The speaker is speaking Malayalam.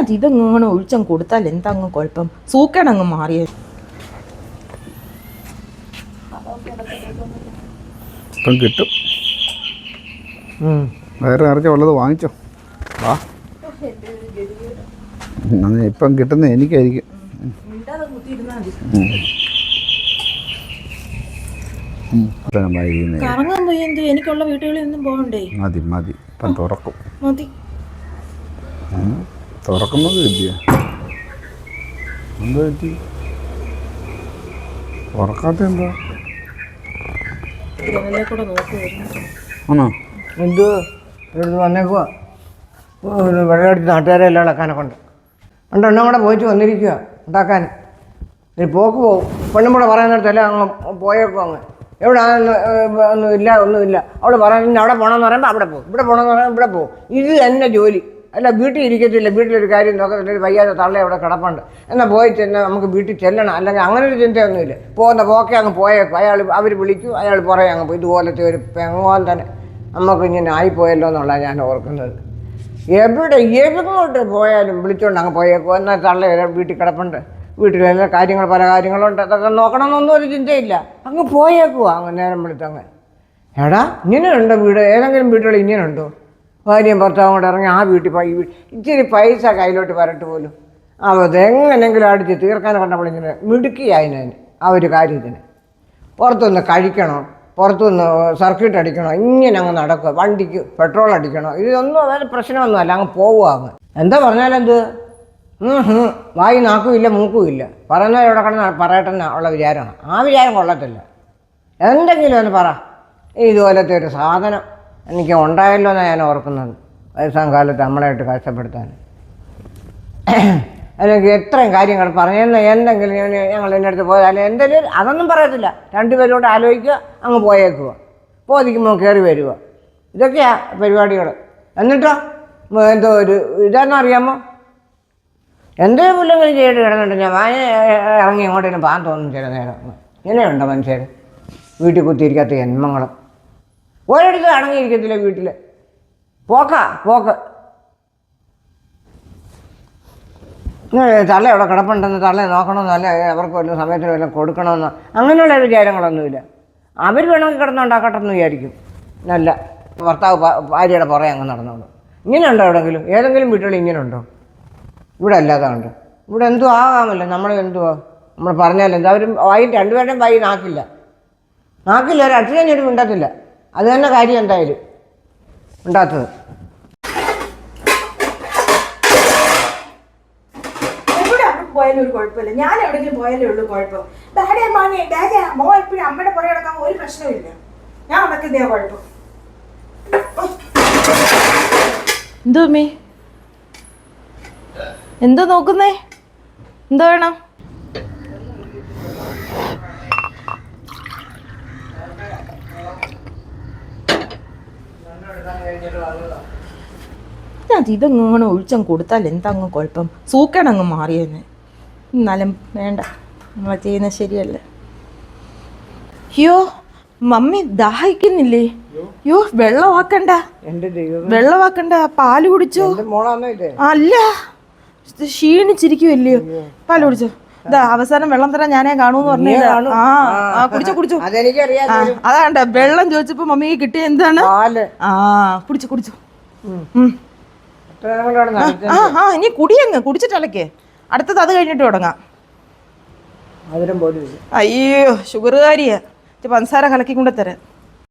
ഇതിനകത്ത് ഇതങ്ങനെ ഒഴിച്ചം കൊടുത്താൽ എന്താ അങ്ങ് കുഴപ്പം? സൂക്കേടങ്ങ് മാറിയ? ഇപ്പം കിട്ടും. വേറെ ആർക്കും ഉള്ളത്? വാങ്ങിച്ചോ. വാ. ഇപ്പം കിട്ടുന്ന എനിക്കായിരിക്കും. കറങ്ങാൻ പോയി എന്ത്? എനിക്കുള്ള വീട്ടുകളിൽ ഒന്നും പോകണ്ടേ? മതി മതി. ഇപ്പം തുറക്കും. മതി. തുറക്കുന്നത് കിട്ടിയ? എന്താ പറ്റി? തുറക്കാത്ത എന്താ? ആണോ? എന്ത് ഇവിടുന്ന് വന്നേക്കുക ഒരു വെള്ളമടിച്ച് നാട്ടുകാരെ എല്ലാം ഇളക്കാനെ കൊണ്ട്. ഉണ്ട് എണ്ണം കൂടെ പോയിട്ട് വന്നിരിക്കുക ഉണ്ടാക്കാൻ. ഇനി പോക്ക് പോകും പെണ്ണും കൂടെ പറയുന്നിടത്തല്ല അങ്ങ് പോയേക്കും അങ്ങ്. എവിടെ ഒന്നും ഇല്ല ഒന്നുമില്ല അവിടെ പറയുന്നത് അവിടെ പോകണമെന്ന് പറയുമ്പോൾ അവിടെ പോകും ഇവിടെ പോകണമെന്ന് പറയുമ്പോൾ ഇവിടെ പോകും ഇത് തന്നെ ജോലി. അല്ല വീട്ടിൽ ഇരിക്കത്തില്ല. വീട്ടിലൊരു കാര്യം നോക്കത്തില്ല. വയ്യാതെ തള്ള അവിടെ കിടപ്പുണ്ട്. എന്നാൽ പോയി ചെന്നാൽ നമുക്ക് വീട്ടിൽ ചെല്ലണം. അല്ലെങ്കിൽ അങ്ങനെ ഒരു ചിന്തയൊന്നുമില്ല. പോകുന്ന പോക്കെ അങ്ങ് പോയേക്കും. അയാൾ അവർ വിളിക്കും. അയാൾ പുറകെ അങ്ങ് ഇതുപോലത്തെ ഒരു പെങ്ങോൻ തന്നെ നമുക്ക് ഇങ്ങനെ ആയിപ്പോയല്ലോ എന്നുള്ളതാണ് ഞാൻ ഓർക്കുന്നത്. എവിടെ എങ്ങോട്ട് പോയാലും വിളിച്ചുകൊണ്ട് അങ്ങ് പോയേക്കും. എന്നാൽ തള്ള വീട്ടിൽ കിടപ്പുണ്ട്. വീട്ടിലെല്ലാം കാര്യങ്ങൾ പല കാര്യങ്ങളുണ്ട്. അതൊക്കെ നോക്കണമെന്നൊന്നും ഒരു ചിന്തയില്ല. അങ്ങ് പോയേക്കുവാ. അങ്ങ് നേരം വിളിച്ചങ്ങ്. എടാ ഇങ്ങനെയുണ്ടോ വീട്? ഏതെങ്കിലും വീടുകൾ ഇങ്ങനെയുണ്ടോ? ഭാര്യയും ഭർത്താവും കൂടെ ഇറങ്ങി ആ വീട്ടിൽ പോയി. ഇച്ചിരി പൈസ കയ്യിലോട്ട് വരട്ട് പോലും. അതെങ്ങനെങ്കിലും അടിച്ച് തീർക്കാൻ മിടുക്കി മിടുക്കിയായിന് ആ ഒരു കാര്യത്തിന്. പുറത്തുനിന്ന് കഴിക്കണം? പുറത്തുനിന്ന് സർക്യൂട്ട് അടിക്കണോ? ഇങ്ങനെ അങ്ങ് നടക്കുക വണ്ടിക്ക് പെട്രോൾ അടിക്കണോ? ഇതൊന്നും അതായത് പ്രശ്നമൊന്നുമല്ല. അങ്ങ് പോവുക അങ്ങ് എന്താ പറഞ്ഞാലെന്ത്? വായി നാക്കും ഇല്ല മൂക്കും ഇല്ല പറയുന്നത് എവിടെ കിടന്ന് പറയട്ടെന്ന ഉള്ള വിചാരമാണ്. ആ വിചാരം കൊള്ളത്തില്ല. എന്തെങ്കിലും ഒന്ന് പറ. ഇതുപോലത്തെ ഒരു സാധനം. എനിക്ക് ഉണ്ടായല്ലോ എന്നാണ് ഞാൻ ഓർക്കുന്നത്. വയസ്സാം കാലത്ത് നമ്മളായിട്ട് കഷ്ടപ്പെടുത്താൻ. അല്ലെങ്കിൽ എത്രയും കാര്യങ്ങൾ പറഞ്ഞെന്ന് എന്തെങ്കിലും ഞങ്ങൾ എന്റെ അടുത്ത് പോയാൽ എന്തെങ്കിലും അതൊന്നും പറയത്തില്ല. രണ്ടുപേരോട് ആലോചിക്കുക അങ്ങ് പോയേക്കുക. പോതിക്കുമ്പോൾ കയറി വരിക. ഇതൊക്കെയാ പരിപാടികൾ. എന്നിട്ടോ? എന്തോ ഒരു ഇതാണെന്ന് അറിയാമോ? എന്തേ പുല്ലെങ്കിലും ചെയ്തിട്ട് കിടന്നിട്ട് ഞാൻ വായ ഇറങ്ങി ഇങ്ങോട്ടേനും പാൻ തോന്നും ചില നേരം. ഇങ്ങനെയുണ്ടോ മനുഷ്യർ? വീട്ടിൽ കുത്തിയിരിക്കാത്ത ജന്മങ്ങളും ഒരിടത്ത് അടങ്ങിയിരിക്കത്തില്ല വീട്ടിൽ പോക്ക പോക്ക്. തള്ള എവിടെ കിടപ്പുണ്ടെന്ന് തള്ളയെ നോക്കണമെന്ന് അല്ല അവർക്ക് വല്ല സമയത്തിന് വല്ലതും കൊടുക്കണമെന്ന് അങ്ങനെയുള്ള വിചാരങ്ങളൊന്നുമില്ല. അവർ വേണമെങ്കിൽ കിടന്നുണ്ടാക്കട്ടെ എന്ന് വിചാരിക്കും. നല്ല ഭർത്താവ് ഭാര്യയുടെ പുറകെ അങ്ങ് നടന്നോളൂ. ഇങ്ങനെയുണ്ടോ എവിടെങ്കിലും? ഏതെങ്കിലും വീട്ടുകളിൽ ഇങ്ങനെ ഉണ്ടോ ഇവിടെ അല്ലാതെ ഉണ്ട്. ഇവിടെ എന്തോ ആകാമല്ലോ. നമ്മൾ എന്തുവാ? നമ്മൾ പറഞ്ഞാൽ എന്താ അവർ വായി രണ്ടുപേരുടെയും വായി നാക്കില്ല. നാക്കില്ല. ഒരു അക്ഷരം ഒരു അത് തന്നെ കാര്യം എന്തായാലും ഉണ്ടാത്തത്. പോയാലും ഒരു കുഴപ്പമില്ല. ഞാൻ എവിടെയെങ്കിലും പോയാലേ ഉള്ളൂ കുഴപ്പം. ഡാഡി മാങ്ങി ഡാഡി മോ എപ്പോഴും അമ്മയുടെ പുറകെ കിടക്കാൻ ഒരു പ്രശ്നമില്ല ഞാൻ കുഴപ്പം. എന്തോ അമ്മേ എന്തോ നോക്കുന്നേ? എന്തോ വേണം? ഇതിനകത്ത് ഇതങ്ങനെ ഒഴിച്ചം കൊടുത്താൽ എന്താ അങ്ങ് കുഴപ്പം? സൂക്കേടങ്ങ് മാറിയെന്ന് എന്നാലും വേണ്ട. നമ്മൾ ചെയ്യുന്നത് ശരിയല്ല. അയ്യോ മമ്മി ദാഹിക്കുന്നില്ലേ? അയ്യോ. വെള്ളമാക്കണ്ട. വെള്ളമാക്കണ്ട. പാൽ കുടിച്ചോ? അല്ല. ക്ഷീണിച്ചിരിക്കുമല്ലയോ ക്ഷീണിച്ചിരിക്കുവല്ലയോ പാൽ കുടിച്ചോ? ഇതാ അവസാനം വെള്ളം തരാൻ ഞാനേ കാണൂന്ന് പറഞ്ഞു ആ ആ കുടിച്ചോ കുടിച്ചോ. അതെനിക്കറിയാം അതാണ്ട വെള്ളം ചോദിച്ചപ്പോ മമ്മിക്ക് കിട്ടിയ എന്താണ്? ആ കുടിച്ചു കുടിച്ചു. ആ ആ ഇനി കുടിയങ്ങ് കുടിച്ചിട്ടലക്കേ അടുത്തത് അത് കഴിഞ്ഞിട്ട് തുടങ്ങാം. അയ്യോ ഷുഗറുകാരിയാ. പഞ്ചസാര കലക്കി കൊണ്ട് തരാം